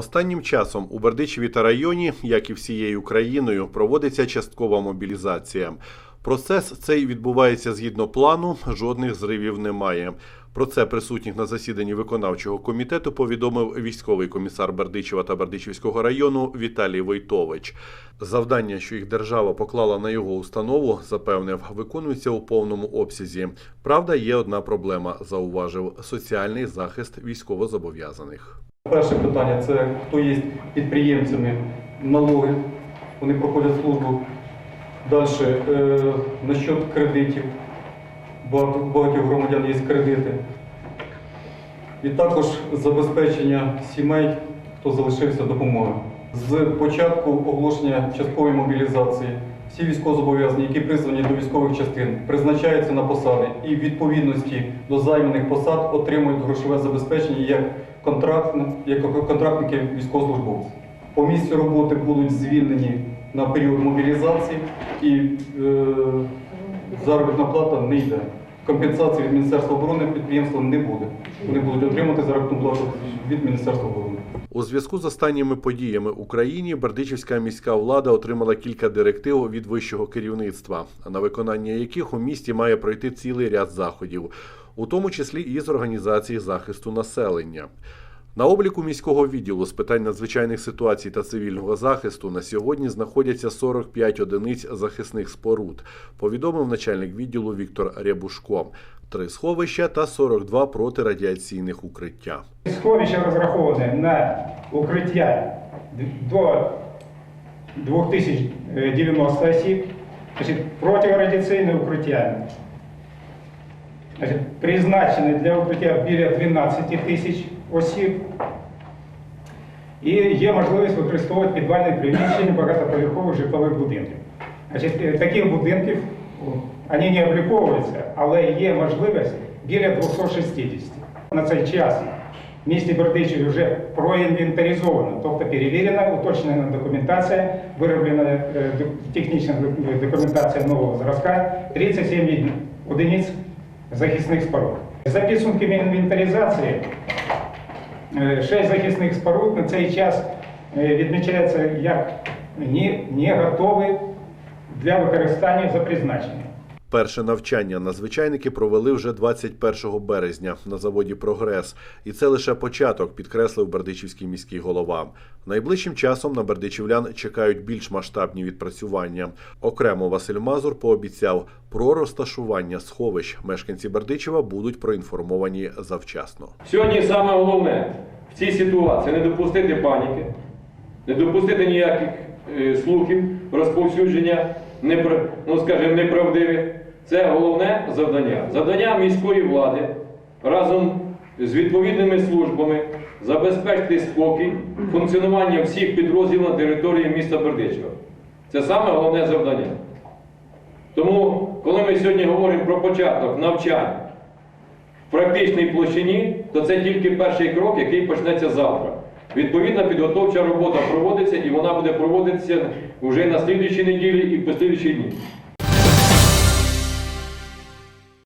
Останнім часом у Бердичеві та районі, як і всією Україною, проводиться часткова мобілізація. Процес цей відбувається згідно плану, жодних зривів немає. Про це присутніх на засіданні виконавчого комітету повідомив військовий комісар Бердичева та Бердичівського району Віталій Войтович. Завдання, що їх держава поклала на його установу, запевнив, виконується у повному обсязі. Правда, є одна проблема, зауважив соціальний захист військовозобов'язаних. Перше питання це хто є підприємцями налоги, вони проходять службу. Далі, е, насчет кредитів. Багато, багатьох громадян є кредити. І також забезпечення сімей, хто залишився допомоги. З початку оголошення часткової мобілізації всі військовозобов'язані, які призвані до військових частин, призначаються на посади і в відповідності до займаних посад отримують грошове забезпечення як, як контрактники військовослужбовців. По місцю роботи будуть звільнені на період мобілізації і е, заробітна плата не йде. Компенсації від Міністерства оборони підприємства не буде. Вони будуть отримати заробітну плату від Міністерства оборони. У зв'язку з останніми подіями в Україні Бердичівська міська влада отримала кілька директив від вищого керівництва, на виконання яких у місті має пройти цілий ряд заходів, у тому числі і з організації захисту населення. На обліку міського відділу з питань надзвичайних ситуацій та цивільного захисту на сьогодні знаходяться 45 одиниць захисних споруд, повідомив начальник відділу Віктор Рябушко. Три сховища та 42 протирадіаційних укриття. Сховище розраховане на укриття до 2090 осіб, протирадіаційне укриття призначене для укриття біля 12 тисяч осіб. І є можливість використовувати підвальне приміщення багатоповерхових житлових будинків. Значить, е, таких будинків вони не обліковуються, але є можливість біля 260. На цей час в місті Бердичеві вже проінвентаризовано, тобто перевірена, уточнена документація, вироблена е, технічна док- документація нового зразка, 37 одиниць захисних споруд. За підсумками інвентаризації, Е, Шесть захисних споруд на цей час е, відмічається як не, готові для використання за призначенням. Перше навчання надзвичайники провели вже 21 березня на заводі Прогрес, і це лише початок, підкреслив Бердичівський міський голова. Найближчим часом на бердичівлян чекають більш масштабні відпрацювання. Окремо Василь Мазур пообіцяв про розташування сховищ. Мешканці Бердичева будуть проінформовані завчасно. Сьогодні саме головне в цій ситуації не допустити паніки, не допустити ніяких е, слухів, розповсюдження, ну, скажімо, неправдивих. Це головне завдання. Завдання міської влади разом з відповідними службами забезпечити спокій, функціонування всіх підрозділів на території міста Бердичева. Це саме головне завдання. Тому, коли ми сьогодні говоримо про початок навчань в практичній площині, то це тільки перший крок, який почнеться завтра. Відповідна підготовча робота проводиться і вона буде проводитися вже на слідчій неділі і в послідуючі дні.